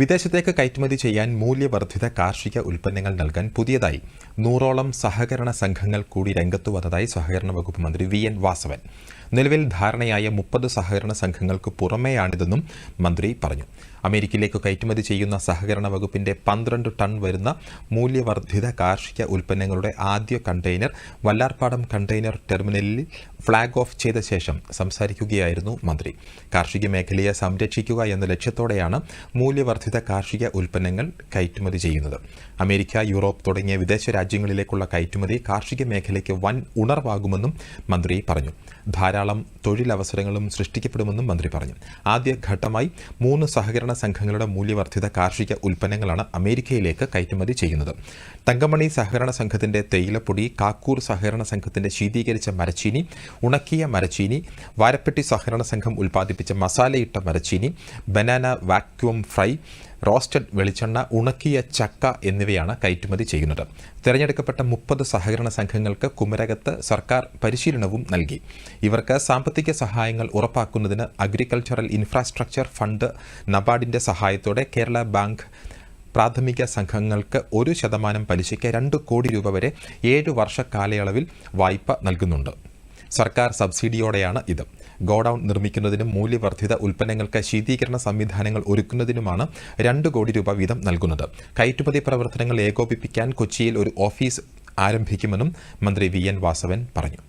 വിദേശത്തേക്ക് കയറ്റുമതി ചെയ്യാൻ മൂല്യവർദ്ധിത കാർഷിക ഉൽപ്പന്നങ്ങൾ നൽകാൻ പുതിയതായി നൂറോളം സഹകരണ സംഘങ്ങൾ കൂടി രംഗത്തു വന്നതായി സഹകരണ വകുപ്പ് മന്ത്രി വി എൻ വാസവൻ. നിലവിൽ ധാരണയായ മുപ്പത് സഹകരണ സംഘങ്ങൾക്ക് പുറമെയാണിതെന്നും മന്ത്രി പറഞ്ഞു. അമേരിക്കയിലേക്ക് കയറ്റുമതി ചെയ്യുന്ന സഹകരണ വകുപ്പിന്റെ പന്ത്രണ്ട് ടൺ വരുന്ന മൂല്യവർദ്ധിത കാർഷിക ഉൽപ്പന്നങ്ങളുടെ ആദ്യ കണ്ടെയ്നർ വല്ലാർപാടം കണ്ടെയ്നർ ടെർമിനലിൽ ഫ്ളാഗ് ഓഫ് ചെയ്ത ശേഷം സംസാരിക്കുകയായിരുന്നു മന്ത്രി. കാർഷിക മേഖലയെ സംരക്ഷിക്കുക എന്ന ലക്ഷ്യത്തോടെയാണ് മൂല്യവർദ്ധിത കാർഷിക ഉൽപ്പന്നങ്ങൾ കയറ്റുമതി ചെയ്യുന്നത്. അമേരിക്ക യൂറോപ്പ് തുടങ്ങിയ വിദേശ രാജ്യങ്ങളിലേക്കുള്ള കയറ്റുമതി കാർഷിക മേഖലയ്ക്ക് വൻ ഉണർവാകുമെന്നും മന്ത്രി പറഞ്ഞു. ധാരാളം തൊഴിലവസരങ്ങളും സൃഷ്ടിക്കപ്പെടുമെന്നും മന്ത്രി പറഞ്ഞു. ആദ്യ ഘട്ടമായി മൂന്ന് സഹകരണ സംഘങ്ങളുടെ മൂല്യവർദ്ധിത കാർഷിക ഉൽപ്പന്നങ്ങളാണ് അമേരിക്കയിലേക്ക് കയറ്റുമതി ചെയ്യുന്നത്. തങ്കമണി സഹകരണ സംഘത്തിന്റെ തേയിലപ്പൊടി കാക്കൂർ സഹകരണ സംഘത്തിന്റെ ശീതീകരിച്ച മരച്ചീനി ഉണക്കിയ മരച്ചീനി വാരപ്പെട്ടി സഹകരണ സംഘം ഉൽപ്പാദിപ്പിച്ച മസാലയിട്ട മരച്ചീനി ബനാന വാക്യൂം ഫ്രൈ റോസ്റ്റഡ് വെളിച്ചെണ്ണ ഉണക്കിയ ചക്ക എന്നിവയാണ് കയറ്റുമതി ചെയ്യുന്നത്. തിരഞ്ഞെടുക്കപ്പെട്ട മുപ്പത് സഹകരണ സംഘങ്ങൾക്ക് കുമരകത്ത് സർക്കാർ പരിശീലനവും നൽകി. ഇവർക്ക് സാമ്പത്തിക സഹായങ്ങൾ ഉറപ്പാക്കുന്നതിന് അഗ്രികൾച്ചറൽ ഇൻഫ്രാസ്ട്രക്ചർ ഫണ്ട് നബാർഡിന്റെ സഹായത്തോടെ കേരള ബാങ്ക് പ്രാഥമിക സംഘങ്ങൾക്ക് ഒരു ശതമാനം പലിശയ്ക്ക് രണ്ട് കോടി രൂപ വരെ ഏഴ് വർഷ കാലയളവിൽ വായ്പ നൽകുന്നുണ്ട്. സർക്കാർ സബ്സിഡിയോടെയാണ് ഇത്. ഗോഡൌൺ നിർമ്മിക്കുന്നതിനും മൂല്യവർദ്ധിത ഉൽപ്പന്നങ്ങൾക്ക് ശീതീകരണ സംവിധാനങ്ങൾ ഒരുക്കുന്നതിനുമാണ് രണ്ട് കോടി രൂപ വീതം നൽകുന്നത്. കയറ്റുമതി പ്രവർത്തനങ്ങൾ ഏകോപിപ്പിക്കാൻ കൊച്ചിയിൽ ഒരു ഓഫീസ് ആരംഭിക്കുമെന്നും മന്ത്രി വി എൻ വാസവൻ പറഞ്ഞു.